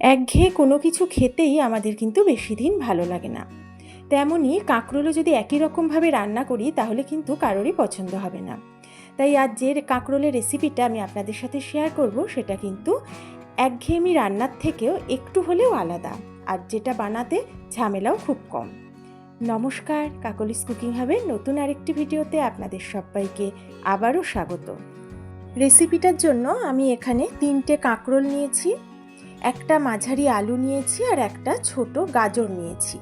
একঘেয়ে কোনো কিছু খেতেই আমাদের কিন্তু বেশি দিন ভালো লাগে না। তেমনই কাঁকরোলও যদি একই রকমভাবে রান্না করি, তাহলে কিন্তু কারোরই পছন্দ হবে না। তাই আজ যে কাঁকরোলের রেসিপিটা আমি আপনাদের সাথে শেয়ার করব, সেটা কিন্তু একঘেয়েমি রান্নার থেকেও একটু হলেও আলাদা, আর যেটা বানাতে ঝামেলাও খুব কম। নমস্কার, কাকলিস কুকিং হবে নতুন আরেকটি ভিডিওতে আপনাদের সবাইকে আবারও স্বাগত। রেসিপিটার জন্য আমি এখানে তিনটে কাঁকরোল নিয়েছি। একটা মাঝারি আলু নিয়েছি আর একটা ছোট গাজর নিয়েছি।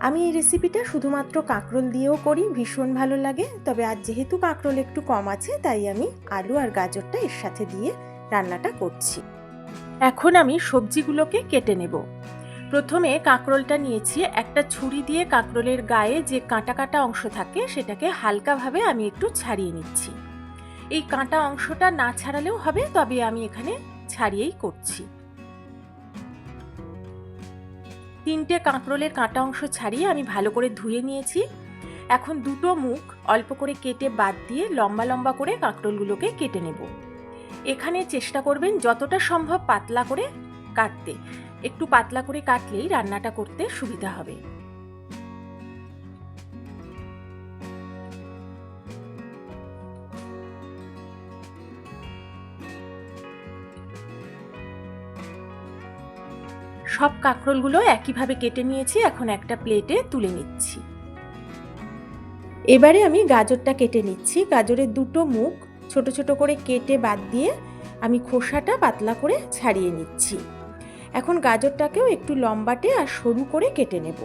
আমি এই রেসিপিটা শুধুমাত্র কাঁকরোল দিয়েও করি, ভীষণ ভালো লাগে। তবে আজ যেহেতু কাঁকরোল একটু কম আছে, তাই আমি আলু আর গাজরটা এর সাথে দিয়ে রান্নাটা করছি। এখন আমি সবজিগুলোকে কেটে নেব। প্রথমে কাঁকরোলটা নিয়েছি, একটা ছুরি দিয়ে কাঁকরোলের গায়ে যে কাঁটা কাটা অংশ থাকে, সেটাকে হালকাভাবে আমি একটু ছাড়িয়ে নিচ্ছি। এই কাঁটা অংশটা না ছাড়ালেও হবে, তবে আমি এখানে ছাড়িয়েই করছি। তিনটে কাঁকরোলের কাঁটা অংশ ছাড়িয়ে আমি ভালো করে ধুয়ে নিয়েছি। এখন দুটো মুখ অল্প করে কেটে বাদ দিয়ে লম্বা লম্বা করে কাঁকরোলগুলোকে কেটে নেব। এখানে চেষ্টা করবেন যতটা সম্ভব পাতলা করে কাটতে। একটু পাতলা করে কাটলেই রান্নাটা করতে সুবিধা হবে। সব কাঁকরোলগুলো একইভাবে কেটে নিয়েছি, এখন একটা প্লেটে তুলে নিচ্ছি। এবারে আমি গাজরটা কেটে নিচ্ছি। গাজরের দুটো মুখ ছোট ছোট করে কেটে বাদ দিয়ে আমি খোসাটা পাতলা করে ছাড়িয়ে নিচ্ছি। এখন গাজরটাকেও একটু লম্বাটে আর সরু করে কেটে নেব।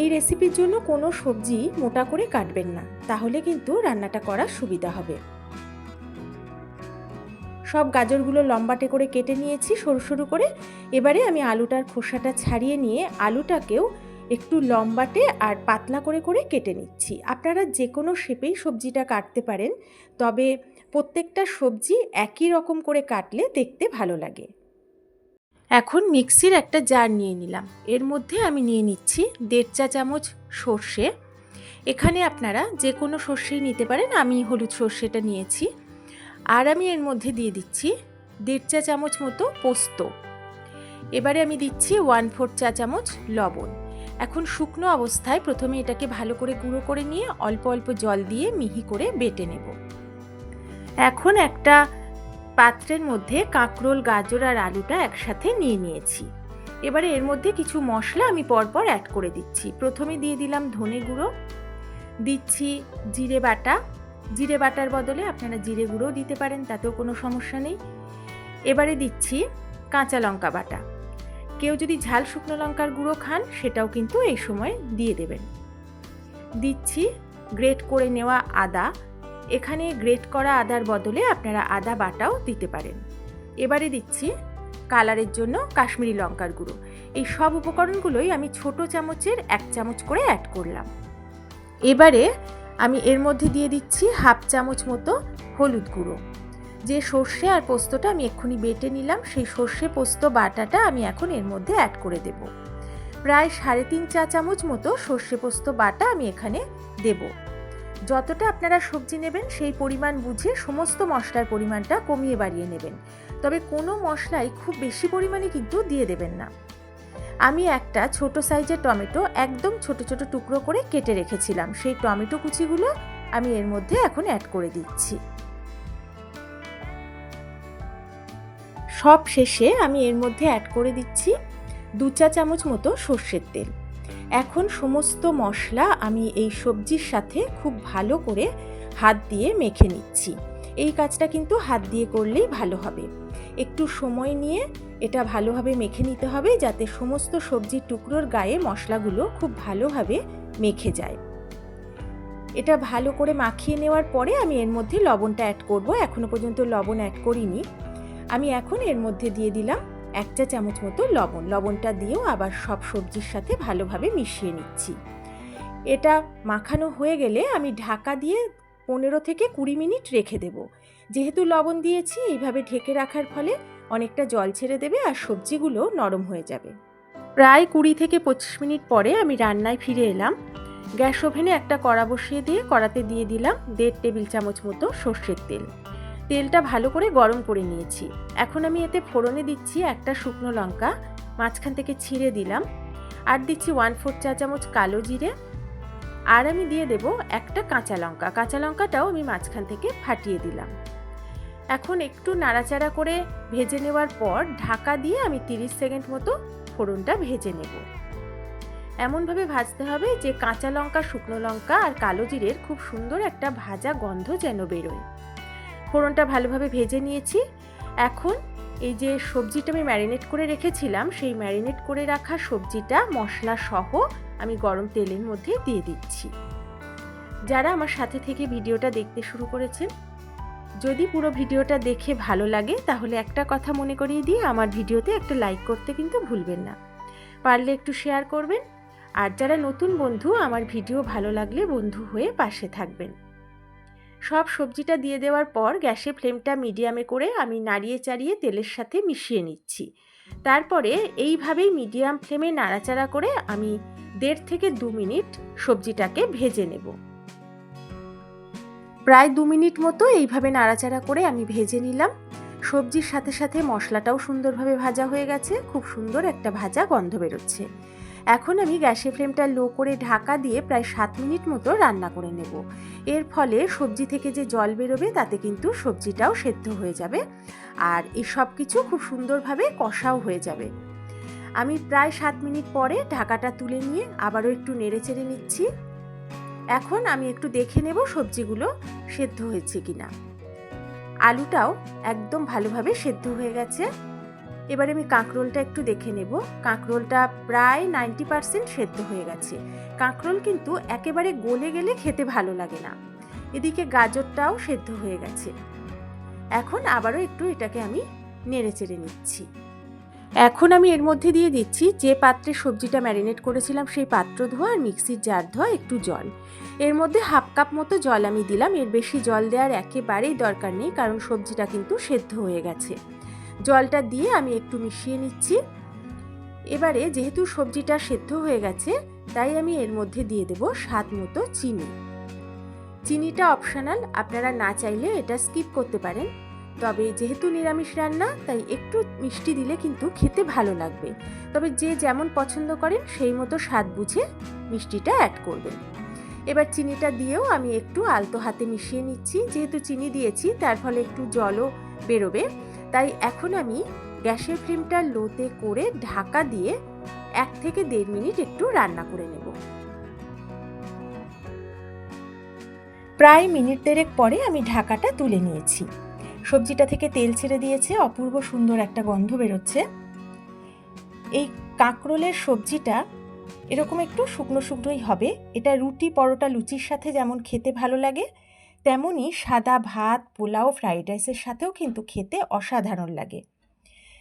এই রেসিপির জন্য কোনো সবজি মোটা করে কাটবেন না, তাহলে কিন্তু রান্নাটা করার সুবিধা হবে। সব গাজরগুলো লম্বাটে করে কেটে নিয়েছি, সরু সরু করে। এবারে আমি আলুটার খোসাটা ছাড়িয়ে নিয়ে আলুটাকেও একটু লম্বাটে আর পাতলা করে করে কেটে নিচ্ছি। আপনারা যে কোনো শেপেই সবজিটা কাটতে পারেন, তবে প্রত্যেকটা সবজি একই রকম করে কাটলে দেখতে ভালো লাগে। এখন মিক্সির একটা জার নিয়ে নিলাম। এর মধ্যে আমি নিয়ে নিচ্ছি দেড় চা চামচ সর্ষে। এখানে আপনারা যে কোনো সর্ষেই নিতে পারেন, আমি হলুদ সর্ষেটা নিয়েছি। আর আমি এর মধ্যে দিয়ে দিচ্ছি দেড় চা চামচ মতো পোস্ত। এবারে আমি দিচ্ছি ওয়ান ফোর চা চামচ লবণ। এখন শুকনো অবস্থায় প্রথমে এটাকে ভালো করে গুঁড়ো করে নিয়ে অল্প অল্প জল দিয়ে মিহি করে বেটে নেব। এখন একটা পাত্রের মধ্যে কাঁকরোল, গাজর আর আলুটা একসাথে নিয়ে নিয়েছি। এবারে এর মধ্যে কিছু মশলা আমি পরপর অ্যাড করে দিচ্ছি। প্রথমে দিয়ে দিলাম ধনে গুঁড়ো, দিচ্ছি জিরে বাটা জিরে বাটার বদলে আপনারা জিরে গুঁড়ো দিতে পারেন, তাতেও কোনো সমস্যা নেই। এবারে দিচ্ছি কাঁচা লঙ্কা বাটা। কেউ যদি ঝাল শুকনো লঙ্কার গুঁড়ো খান, সেটাও কিন্তু এই সময় দিয়ে দেবেন। দিচ্ছি গ্রেট করে নেওয়া আদা। এখানে গ্রেট করা আদার বদলে আপনারা আদা বাটাও দিতে পারেন। এবারে দিচ্ছি কালারের জন্য কাশ্মীরি লঙ্কার গুঁড়ো। এই সব উপকরণগুলোই আমি ছোট চামচের এক চামচ করে অ্যাড করলাম। এবারে আমি এর মধ্যে দিয়ে দিচ্ছি হাফ চামচ মতো হলুদ গুঁড়ো। যে সর্ষে আর পোস্তটা আমি এক্ষুনি বেটে নিলাম, সেই সর্ষে, পোস্ত, বাটাটা আমি এখন এর মধ্যে অ্যাড করে দেব। প্রায় সাড়ে তিন চা চামচ মতো সর্ষে, পোস্ত, বাটা আমি এখানে দেব। যতটা আপনারা সবজি নেবেন, সেই পরিমাণ বুঝে সমস্ত মশলার পরিমাণটা কমিয়ে বাড়িয়ে নেবেন। তবে কোনো মশলাই খুব বেশি পরিমাণে কিন্তু দিয়ে দেবেন না। আমি একটা ছোট সাইজের টমেটো একদম ছোট ছোট টুকরো করে কেটে রেখেছিলাম। সেই টমেটো কুচিগুলো আমি এর মধ্যে এখন অ্যাড করে দিচ্ছি। সব শেষে আমি এর মধ্যে অ্যাড করে দিচ্ছি দু চা চামচ মতো সর্ষের তেল। এখন সমস্ত মশলা আমি এই সবজির সাথে খুব ভালো করে হাত দিয়ে মেখে নিচ্ছি। এই কাজটা কিন্তু হাত দিয়ে করলেই ভালো হবে। একটু সময় নিয়ে এটা ভালোভাবে মেখে নিতে হবে যাতে সমস্ত সবজির টুকরোর গায়ে মশলাগুলো খুব ভালোভাবে মেখে যায়। এটা ভালো করে মাখিয়ে নেওয়ার পরে আমি এর মধ্যে লবণটা অ্যাড করব। এখনও পর্যন্ত লবণ অ্যাড করিনি। আমি এখন এর মধ্যে দিয়ে দিলাম এক চা চামচ মতো লবণ। লবণটা দিয়েও আবার সব সবজির সাথে ভালোভাবে মিশিয়ে নিচ্ছি। এটা মাখানো হয়ে গেলে আমি ঢাকা দিয়ে পনেরো থেকে কুড়ি মিনিট রেখে দেব। যেহেতু লবণ দিয়েছি, এইভাবে ঢেকে রাখার ফলে অনেকটা জল ছেড়ে দেবে আর সবজিগুলো নরম হয়ে যাবে। প্রায় কুড়ি থেকে পঁচিশ মিনিট পরে আমি রান্নায় ফিরে এলাম। গ্যাস ওভেনে একটা কড়া বসিয়ে দিয়ে কড়াতে দিয়ে দিলাম দেড় টেবিল চামচ মতো সর্ষের তেল। তেলটা ভালো করে গরম করে নিয়েছি। এখন আমি এতে ফোড়নে দিচ্ছি একটা শুকনো লঙ্কা, মাঝখান থেকে ছিঁড়ে দিলাম। আর দিচ্ছি ওয়ান ফোর চা চামচ কালো জিরে। আর আমি দিয়ে দেব একটা কাঁচা লঙ্কা। কাঁচা লঙ্কাটাও আমি মাঝখান থেকে ফাটিয়ে দিলাম। এখন একটু নাড়াচাড়া করে ভেজে নেওয়ার পর ঢাকা দিয়ে আমি 30 সেকেন্ড মতো ফোড়নটা ভেজে নেব। এমনভাবে ভাজতে হবে যে কাঁচা লঙ্কা, শুকনো লঙ্কা আর কালো জিরের খুব সুন্দর একটা ভাজা গন্ধ যেন বেরোয়। ফোড়নটা ভালোভাবে ভেজে নিয়েছি। এখন এই যে সবজিটা আমি ম্যারিনেট করে রেখেছিলাম, সেই ম্যারিনেট করে রাখা সবজিটা, মশলা সহ আমি গরম তেলের মধ্যে দিয়ে দিচ্ছি। যারা আমার সাথে থেকে ভিডিওটা দেখতে শুরু করেছেন যদি পুরো ভিডিওটা দেখে ভালো লাগে, তাহলে একটা কথা মনে করিয়ে দিয়ে আমার ভিডিওতে একটা লাইক করতে কিন্তু ভুলবেন না। পারলে একটু শেয়ার করবেন। আর যারা নতুন বন্ধু, আমার ভিডিও ভালো লাগলে বন্ধু হয়ে পাশে থাকবেন। সব সবজিটা দিয়ে দেওয়ার পর গ্যাসে ফ্লেমটা মিডিয়ামে করে আমি নাড়িয়ে চাড়িয়ে তেলের সাথে মিশিয়ে নিচ্ছি। তারপরে এইভাবেই মিডিয়াম ফ্লেমে নাড়াচাড়া করে আমি দেড় থেকে দু মিনিট সবজিটাকে ভেজে নেব। প্রায় দু মিনিট মতো এইভাবে নাড়াচাড়া করে আমি ভেজে নিলাম। সবজির সাথে সাথে মশলাটাও সুন্দরভাবে ভাজা হয়ে গেছে, খুব সুন্দর একটা ভাজা গন্ধ বেরোচ্ছে। এখন আমি গ্যাসের ফ্লেমটা লো করে ঢাকা দিয়ে প্রায় সাত মিনিট মতো রান্না করে নেব। এর ফলে সবজি থেকে যে জল বেরোবে তাতে কিন্তু সবজিটাও সেদ্ধ হয়ে যাবে আর এই সব কিছু খুব সুন্দরভাবে কষাও হয়ে যাবে। আমি প্রায় সাত মিনিট পরে ঢাকাটা তুলে নিয়ে আবারও একটু নেড়ে চেড়ে নিচ্ছি। এখন আমি একটু দেখে নেব সবজিগুলো সেদ্ধ হয়েছে কিনা। আলুটাও একদম ভালোভাবে সেদ্ধ হয়ে গেছে। এবার আমি কাঁকরোলটা একটু দেখে নেব। কাঁকরোলটা প্রায় নাইনটি পারসেন্ট সেদ্ধ হয়ে গেছে। কাঁকরোল কিন্তু একেবারে গলে গেলে খেতে ভালো লাগে না। এদিকে গাজরটাও সেদ্ধ হয়ে গেছে। এখন আবারও একটু এটাকে আমি নেড়ে চেড়ে নিচ্ছি। এখন আমি এর মধ্যে দিয়ে দিচ্ছি যে পাত্রে সবজিটা ম্যারিনেট করেছিলাম সেই পাত্র ধোয়া আর মিক্সির জার ধোয়া একটু জল। এর মধ্যে হাফ কাপ মতো জল আমি দিলাম। এর বেশি জল দেওয়ার একেবারেই দরকার নেই কারণ সবজিটা কিন্তু সেদ্ধ হয়ে গেছে। জলটা দিয়ে আমি একটু মিশিয়ে নিচ্ছি। এবারে যেহেতু সবজিটা সেদ্ধ হয়ে গেছে, তাই আমি এর মধ্যে দিয়ে দেব স্বাদ মতো চিনি। চিনিটা অপশনাল, আপনারা না চাইলে এটা স্কিপ করতে পারেন। তবে যেহেতু নিরামিষ রান্না, তাই একটু মিষ্টি দিলে কিন্তু খেতে ভালো লাগবে। তবে যে যেমন পছন্দ করেন, সেই মতো স্বাদ বুঝে মিষ্টিটা অ্যাড করবেন। এবার চিনিটা দিয়েও আমি একটু আলতো হাতে মিশিয়ে নিচ্ছি। যেহেতু চিনি দিয়েছি, তার ফলে একটু জলও বেরোবে। তাই এখন আমি গ্যাসের ফ্লেমটা লোতে করে ঢাকা দিয়ে এক থেকে দেড় মিনিট একটু রান্না করে নেব। প্রায় মিনিট দেড়েক পরে আমি ঢাকাটা তুলে নিয়েছি। সবজিটা থেকে তেল ছেড়ে দিয়েছে, অপূর্ব সুন্দর একটা গন্ধ বেরোচ্ছে। এই কাঁকরোলের সবজিটা এরকম একটু শুকনো শুকনোই হবে। এটা রুটি পরোটা লুচির সাথে যেমন খেতে ভালো লাগে তেমনই সাদা ভাত, পোলাও, ফ্রাইড রাইসের সাথেও কিন্তু খেতে অসাধারণ লাগে।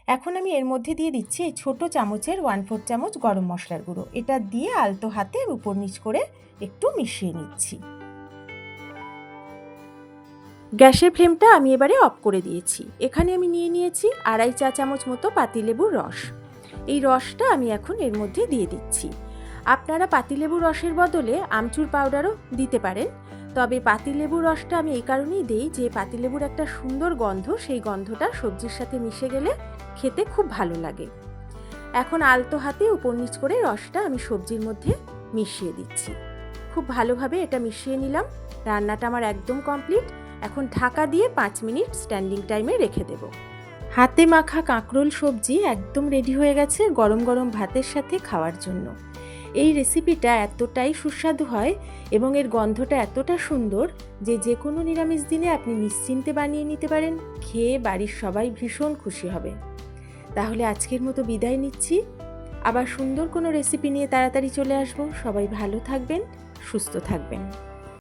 এখন আমি এর মধ্যে দিয়ে দিচ্ছি এই ছোটো চামচের ওয়ান ফোর চামচ গরম মশলার গুঁড়ো। এটা দিয়ে আলতো হাতে উপর নিচ করে একটু মিশিয়ে নিচ্ছি। গ্যাসের ফ্লেমটা আমি এবারে অফ করে দিয়েছি। এখানে আমি নিয়ে নিয়েছি আড়াই চা চামচ মতো পাতিলেবুর রস। এই রসটা আমি এখন এর মধ্যে দিয়ে দিচ্ছি। আপনারা পাতিলেবুর রসের বদলে আমচুর পাউডারও দিতে পারেন, তবে পাতিলেবুর রসটা আমি এই কারণেই দিই যে পাতিলেবুর একটা সুন্দর গন্ধ, সেই গন্ধটা সবজির সাথে মিশে গেলে খেতে খুব ভালো লাগে। এখন আলতো হাতে উপর নিচ করে রসটা আমি সবজির মধ্যে মিশিয়ে দিচ্ছি। খুব ভালোভাবে এটা মিশিয়ে নিলাম। রান্নাটা আমার একদম কমপ্লিট। এখন ঢাকা দিয়ে পাঁচ মিনিট স্ট্যান্ডিং টাইমে রেখে দেব। হাতে মাখা কাঁকরোল সবজি একদম রেডি হয়ে গেছে গরম গরম ভাতের সাথে খাওয়ার জন্য। এই রেসিপিটা এতটাই সুস্বাদু হয় এবং এর গন্ধটা এতটা সুন্দর যে যে কোনো নিরামিষ দিনে আপনি নিশ্চিন্তে বানিয়ে নিতে পারেন, খেয়ে বাড়ির সবাই ভীষণ খুশি হবে। তাহলে আজকের মতো বিদায় নিচ্ছি। আবার সুন্দর কোনো রেসিপি নিয়ে তাড়াতাড়ি চলে আসব। সবাই ভালো থাকবেন, সুস্থ থাকবেন।